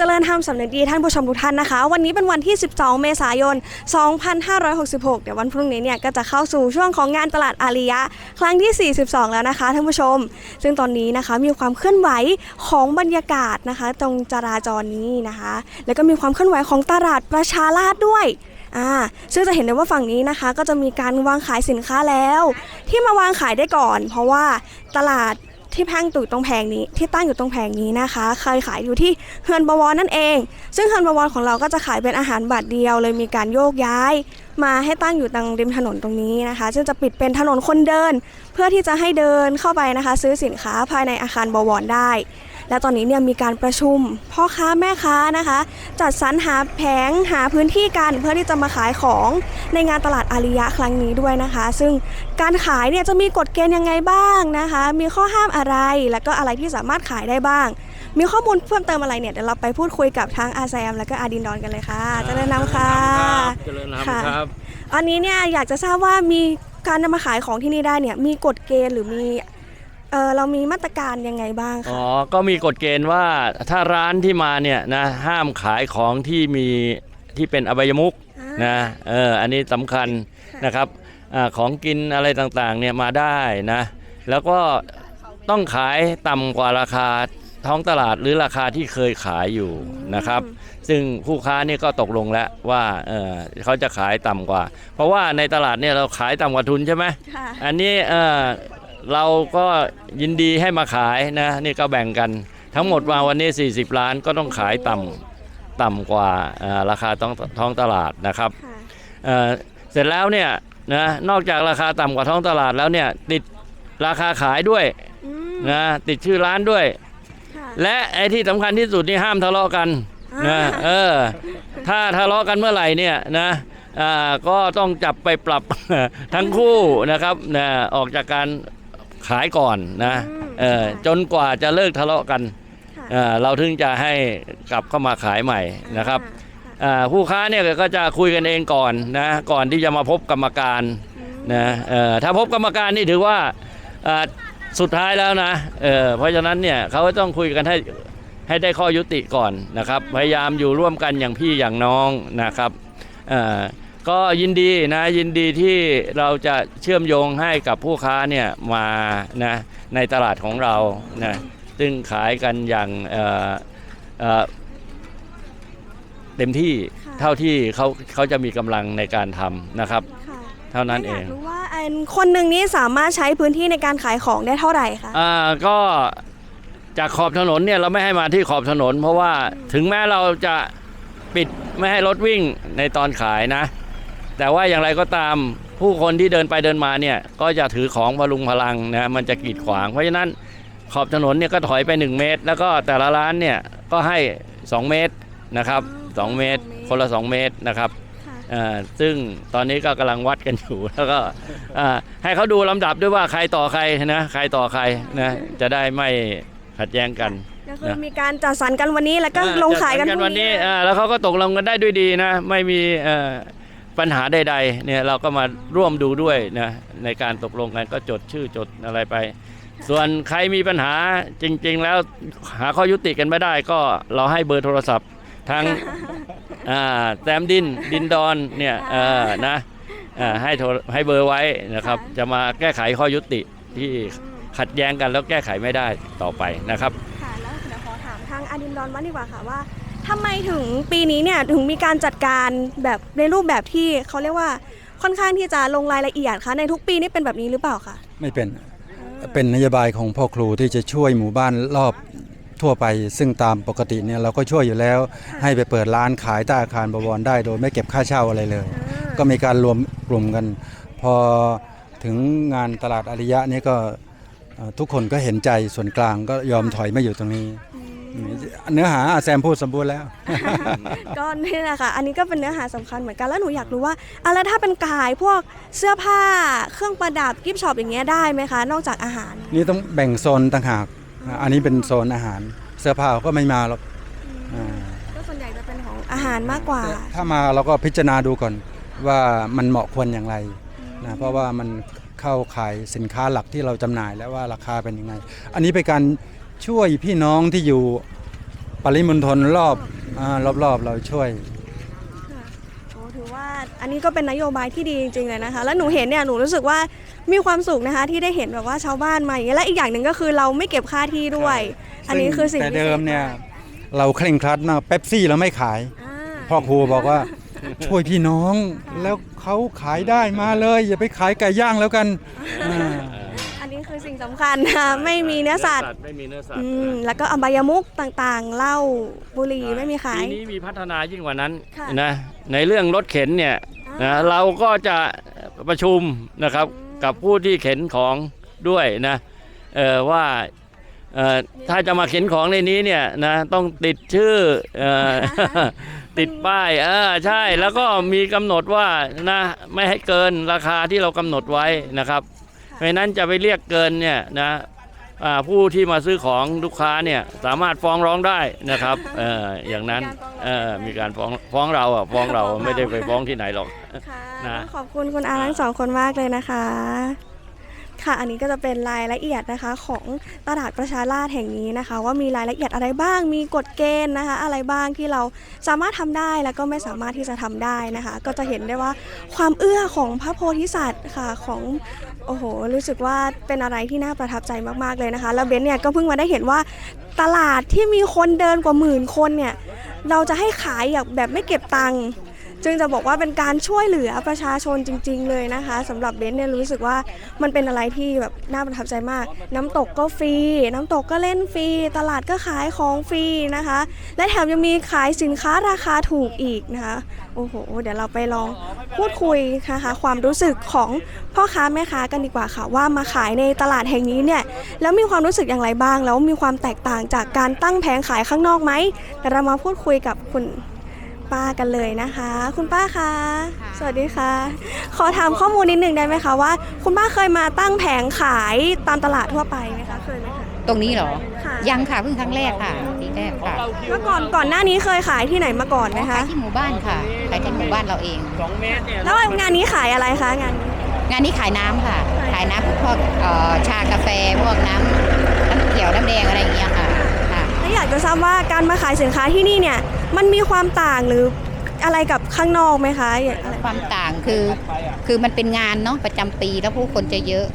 เจริญธรรมสำนึกดีท่านผู้ชมทุกท่านนะคะ วันนี้เป็นวันที่ 12 เมษายน 2566 เดี๋ยววันพรุ่งนี้เนี่ยก็จะเข้าสู่ช่วงของงานตลาดอาริยะ ครั้งที่ 42 แล้วนะคะท่านผู้ชม ซึ่งตอนนี้นะคะมีความเคลื่อนไหวของบรรยากาศนะคะ ตรงจราจรนี้นะคะ แล้วก็มีความเคลื่อนไหวของตลาดประชาราษฎร์ด้วยอ่าซึ่งจะเห็นได้ว่าฝั่งนี้นะคะ ก็จะมีการวางขายสินค้าแล้ว ที่มาวางขายได้ก่อน เพราะว่าตลาด ที่แพงตู่ตรงแผงนี้ที่ตั้งอยู่ตรงแผงนี้นะคะเคยขายอยู่ที่เฮือนบวรนั่นเอง ซึ่งเฮือนบวรของเราก็จะขายเป็นอาหารบาทเดียวเลยมีการโยกย้าย มาให้ตั้งอยู่ตรงริมถนนตรงนี้นะคะ ซึ่งจะปิดเป็นถนนคนเดิน เพื่อที่จะให้เดินเข้าไปนะคะ ซื้อสินค้าภายในอาคารบวรได้ และตอนนี้เนี่ยมีการประชุมพ่อค้าแม่ค้านะคะ จัดสรรหาแผงหาพื้นที่กันเพื่อที่จะมาขายของในงานตลาดอาริยะครั้งนี้ด้วยนะคะ ซึ่งการขายเนี่ยจะมีกฎเกณฑ์ยังไงบ้างนะคะ มีข้อห้ามอะไร แล้วก็อะไรที่สามารถขายได้บ้าง มีข้อมูลเพิ่มเติมอะไรเนี่ยเดี๋ยวเราไปพูดคุยกับทั้งอาแซม และก็อาดินดอนกันเลยค่ะเจริญนำค่ะเจริญธรรมค่ะครับอันนี้เนี่ยอยากจะทราบว่ามีการนำมาขายของที่นี่ได้เนี่ยมีกฎเกณฑ์หรือมี เออเรามีมาตรการยังไงบ้างอ๋คะอก็มีกฎเกณฑ์ว่าถ้าร้านที่มาเนี่ยนะห้ามขายของที่มีที่เป็นอบายมุกนะเอออันนี้สำคัญนะครับอาของกินอะไรต่างๆเนี่ยมาได้นะแล้วก็ต้องขายต่ำกว่าราคาท้องตลาดหรือราคาที่เคยขายอยู่นะครับ ซึ่งผู้ค้านี่ก็ตกลงแล้วว่าเออเขาจะขายต่ำกว่า เพราะว่าในตลาดเนี่ยเราขายต่ำกว่าทุนใช่ไหม ค่ะ อันนี้เอ่อ เราก็ยินดีให้มาขายนะนี่ก็แบ่งกัน ทั้งหมดมาวันนี้ 40 ล้านก็ต้องขายต่ำต่ำกว่าเอ่อราคาท้องท้องตลาดนะครับค่ะเอ่อเสร็จแล้วเนี่ยนะนอกจากราคาต่ำกว่าท้องตลาดแล้วเนี่ยติดราคาขายด้วยอืมนะติดชื่อร้านด้วยค่ะและไอ้ที่สำคัญที่สุดนี่ห้ามทะเลาะกันนะอ่าเออถ้าทะเลาะกันเมื่อไหร่เนี่ยนะอ่าก็ต้องจับไปปรับทั้งคู่นะครับนะออกจากการ ขายก่อนนะเออจนกว่าจะเลิกทะเลาะกันค่ะเออเราถึงจะให้กลับเข้ามาขายใหม่นะครับอ่าอ่าผู้ค้าเนี่ยก็จะคุยกันเองก่อนนะก่อนที่จะมาพบกรรมการนะเออถ้าพบกรรมการนี่ถือว่าอ่าสุดท้ายแล้วนะเออเพราะฉะนั้นเนี่ยเขาก็ต้องคุยกันให้ให้ได้ข้อยุติก่อนนะครับ พยายามอยู่ร่วมกันอย่างพี่อย่างน้องนะครับเอ่อ ก็ยินดีนะยินดีที่เราจะเชื่อมโยงให้กับผู้ค้าเนี่ยมานะในตลาดของเรานะซึ่งขายกันอย่างเอ่อเอ่อเต็มที่ค่ะ เท่าที่เขาเขาจะมีกำลังในการทำนะครับ ค่ะเท่านั้นเออยาง กรู้ว่าอันคนหนึ่งนี้สามารถใช้พื้นที่ในการขายของได้เท่าไหร่คะ อ่าก็จากขอบถนนเนี่ยเราไม่ให้มาที่ขอบถนน เพราะว่าถึงแม้เราจะปิดไม่ให้รถวิ่งในตอนขายนะ แต่ว่าอย่างไรก็ตามผู้คนที่เดินไปเดินมาเนี่ยก็จะถือของพลุงพลังนะมันจะกีดขวาง เพราะฉะนั้นขอบถนนเนี่ยก็ถอยไป 1 เมตร แล้วก็แต่ละร้านเนี่ยก็ให้ 2 เมตรนะครับ 2 เมตร คนละ 2 เมตรนะครับค่ะอ่าซึ่งตอนนี้ก็กำลังวัดกันอยู่แล้วก็อ่าให้เขาดูลำดับด้วยว่าใครต่อใครนะใครต่อใครนะจะได้ไม่ขัดแย้งกันก็คือมีการจัดสรรกันวันนี้แล้วก็ลงขายกันจัดพสรรุ่งวันนี้อ่าแล้วเขาก็ตกลงกันได้ด้วยดีนะไม่มีเอ่อ ปัญหาใดๆเนี่ยเราก็มาร่วมดูด้วยนะในการตกลงกันก็จดชื่อจดอะไรไป ส่วนใครมีปัญหาจริง ๆ แล้วหาข้อยุติกันไม่ได้ก็เราให้เบอร์โทรศัพท์ทางอ่าแซมดินดินดอนเนี่ยเออนะอ่าให้โทรให้เบอร์ไว้นะครับ จะมาแก้ไขข้อยุติที่ขัดแย้งกันแล้วแก้ไขไม่ได้ต่อไปนะครับค่ะแล้วเดี๋ยวขอถามทางอาดินดอนว่างดีกว่าค่ะว่า ทำไมถึงปีนี้เนี่ยถึงมีการจัดการแบบในรูปแบบที่เขาเรียกว่าค่อนข้างที่จะลงรายละเอียดคะในทุกปีนี่เป็นแบบนี้หรือเปล่าคะไม่เป็นเป็นนโยบายของพ่อครูที่จะช่วยหมู่บ้านรอบทั่วไป ซึ่งตามปกติเนี่ยเราก็ช่วยอยู่แล้ว ให้ไปเปิดร้านขายใต้อาคารบวรได้ โดยไม่เก็บค่าเช่าอะไรเลย ก็มีการรวมกลุ่มกัน พอถึงงานตลาดอาริยะนี่ก็เอ่อทุกคนก็เห็นใจส่วนกลางก็ยอมถอยมาอยู่ตรงนี้ เนื้อหาอาแซมพูดสมบูรณ์แล้ว ก็นี่แหละค่ะ อันนี้ก็เป็นเนื้อหาสำคัญเหมือนกัน แล้วหนูอยากรู้ว่าอะไรถ้าเป็นขายพวกเสื้อผ้า เครื่องประดับกิฟต์ช็อปอย่างเงี้ยได้ไหมคะ นอกจากอาหาร นี่ต้องแบ่งโซนต่างหาก อันนี้เป็นโซนอาหาร เสื้อผ้าก็ไม่มาหรอกอ่าก็ส่วนใหญ่จะเป็นของอาหารมากกว่า ถ้ามาเราก็พิจารณาดูก่อนว่ามันเหมาะควรอย่างไรนะ เพราะว่ามันเข้าขายสินค้าหลักที่เราจำหน่ายแล้วว่าราคาเป็นยังไง อันนี้เป็นการ ช่วยพี่น้องที่อยู่ปริมณฑลรอบอารอบๆเราช่วยโอ้ถือว่าอันนี้ก็เป็นนโยบายที่ดีจริงๆเลยนะคะ แล้วหนูเห็นเนี่ยหนูรู้สึกว่ามีความสุขนะคะที่ได้เห็นแบบว่าชาวบ้านมาอย่างเงี้ยและอีกอย่างหนึ่งก็คือเราไม่เก็บค่าที่ด้วย อันนี้คือสิ่งแต่พิศษเดิมเนี่ยเราเคร่งครัดมากเป๊ปซี่เราไม่ขายอ่าพ่อครูบอกว่าช่วยพี่น้องแล้วเขาขายได้มาเลย อย่าไปขายไก่ย่างแล้วกันอ่าอันนี้คือ สิ่งสำคัญนะไม่มีเนื้อสัตว์ไม่มีเนื้อสัตอืว์มแล้วก็อบายมุกต่างๆเหล้าบุหรี่ไม่มีขายปีนี้มีพัฒนายิ่งกว่านั้นค่ะนะในเรื่องรถเข็นเนี่ยอ่า นะเราก็จะประชุมนะครับอืมกับผู้ที่เข็นของด้วยนะเออว่าเอ่อถ้าจะมาเข็นของในนี้เนี่ยนะต้องติดชื่อเอ่อ ติดป้ายเออใช่แล้วก็มีกำหนดว่านะไม่ให้เกินราคาที่เรากำหนดไว้นะครับ เพราะฉะนั้นจะไปเรียกเกินเนี่ยนะอ่าผู้ที่มาซื้อของลูกค้าเนี่ยสามารถฟ้องร้องได้นะครับเอออย่างนั้นเออมีการฟ้องฟ้องเราอะฟ้องเราไม่ได้ไปฟ้องที่ไหนหรอกค่ะนะขอบคุณคุณอาทั้งสองคนมากเลยนะคะ ค่ะ อันนี้ก็จะเป็นรายละเอียดนะคะของตลาดประชาราษฎร์แห่งนี้นะคะ ว่ามีรายละเอียดอะไรบ้าง มีกฎเกณฑ์นะคะ อะไรบ้างที่เราสามารถทำได้แล้วก็ไม่สามารถที่จะทำได้นะคะ ก็จะเห็นได้ว่าความเอื้อของพระโพธิสัตว์ค่ะของโอ้โห รู้สึกว่าเป็นอะไรที่น่าประทับใจมาก ๆ เลยนะคะ แล้วเบนเนี่ยก็เพิ่งมาได้เห็นว่าตลาดที่มีคนเดินกว่าหมื่นคนเนี่ย เราจะให้ขายอย่างแบบไม่เก็บตังค์ จึงจะบอกว่าเป็นการช่วยเหลือประชาชนจริง ๆ เลยนะคะสำหรับเบนซ์เนี่ยรู้สึกว่ามันเป็นอะไรที่แบบน่าประทับใจมาก น้ำตกก็ฟรี น้ำตกก็เล่นฟรี ตลาดก็ขายของฟรีนะคะ และแถมยังมีขายสินค้าราคาถูกอีกนะคะโอ้โหเดี๋ยวเราไปลองพูดคุยนะคะความรู้สึกของพ่อค้าแม่ค้ากันดีกว่าค่ะ ว่ามาขายในตลาดแห่งนี้เนี่ยแล้วมีความรู้สึกอย่างไรบ้าง แล้วมีความแตกต่างจากการตั้งแผงขายข้างนอกไหมเดี๋ยวเรามาพูดคุยกับคุณ ป้ากันเลยนะคะ คุณป้าคะค่ะสวัสดีค่ะ ขอถามข้อมูลนิดนึงได้ไหมคะว่า คุณป้าเคยมาตั้งแผงขายตามตลาดทั่วไปไหมคะเคยไหมคะ ตรงนี้เหรอ ค่ะ ยังค่ะเพิ่งครั้งแรกค่ะทีแรกค่ะเมื่อก่อนก่อนหน้านี้เคยขายที่ไหนมาก่อนไหมขาคะยที่หมู่บ้านค่ะขายที่หมู่บ้านเราเอง2เมตรเนี่ยแล้วงานนี้ขายอะไรคะงานนี้ งานนี้ขายน้ำค่ะ ขายน้ำพวกเอ่อชากาแฟพวกน้ำน้ำเขียวน้ำแดงอะไรอย่างเงี้ยค่ะค่ะ และอยากจะทราบว่าการมาขายสินค้าที่นี่เนี่ย มันมีความต่างหรืออะไรกับข้างนอกไหมคะอย่างอะไรความต่างคือคือมันเป็นงานเนาะประจำปีแล้วผู้คนจะเยอะ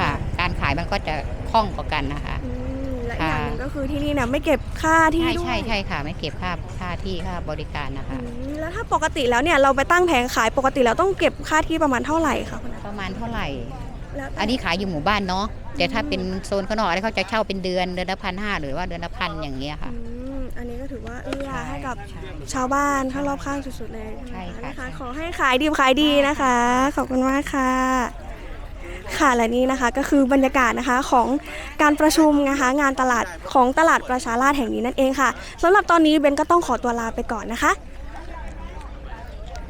ค่ะ การขายมันก็จะคล่องกว่ากันนะคะ อืมและอีกอย่างหนึ่งก็คือที่นี่เนี่ยไม่เก็บค่าที่ใช่ด้วยใช่ใช่ค่ะ ไม่เก็บค่าค่าที่ค่าบริการนะคะอืมแล้วถ้าปกติแล้วเนี่ยเราไปตั้งแผงขายปกติแล้วต้องเก็บค่าที่ประมาณเท่าไหร่คะคุณอาประมาณเท่าไหร่ แล้วอันนี้ขายอยู่หมู่บ้านเนาะแต่ถ้าเป็นโซนข้างนอกอะไรเขาจะเช่าเป็นเดือนเดือนละพันห้าหรือว่าเดือนละพันอย่างเงี้ยค่ะ อืมอันนี้ก็ถือว่า เอื้อให้กับชาวบ้านข้างรอบข้างสุดๆเลยใช่ค่ะ นะคะขอให้ขายดีขายดีนะคะ ขอบคุณมากค่ะ ค่ะและนี่นะคะก็คือบรรยากาศนะคะของการประชุมนะคะงานตลาดของตลาดประชาราษฎร์แห่งนี้นั่นเองค่ะสำหรับตอนนี้เบนก็ต้องขอตัวลาไปก่อนนะคะ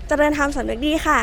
เจริญธรรมสำนึกดีค่ะ